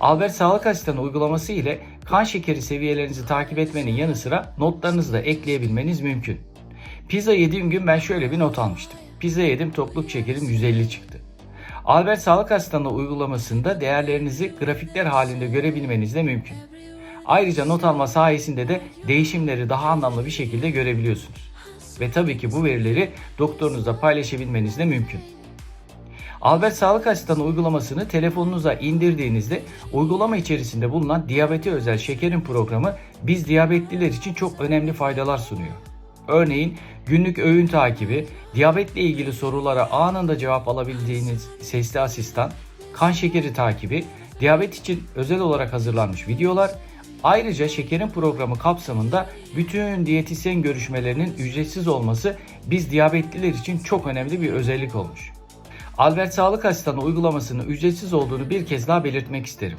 Albert Sağlık Asistanı uygulaması ile kan şekeri seviyelerinizi takip etmenin yanı sıra notlarınızı da ekleyebilmeniz mümkün. Pizza yediğim gün ben şöyle bir not almıştım. Pizza yedim tokluk şekerim 150 çıktı. Albert Sağlık Asistanı uygulamasında değerlerinizi grafikler halinde görebilmeniz de mümkün. Ayrıca not alma sayesinde de değişimleri daha anlamlı bir şekilde görebiliyorsunuz. Ve tabii ki bu verileri doktorunuzla paylaşabilmeniz de mümkün. Albert Sağlık Asistanı uygulamasını telefonunuza indirdiğinizde uygulama içerisinde bulunan diyabete özel şekerin programı biz diyabetliler için çok önemli faydalar sunuyor. Örneğin günlük öğün takibi, diyabetle ilgili sorulara anında cevap alabildiğiniz sesli asistan, kan şekeri takibi, diyabet için özel olarak hazırlanmış videolar, ayrıca şekerin programı kapsamında bütün diyetisyen görüşmelerinin ücretsiz olması biz diyabetliler için çok önemli bir özellik olmuş. Albert Sağlık Asistanı uygulamasının ücretsiz olduğunu bir kez daha belirtmek isterim.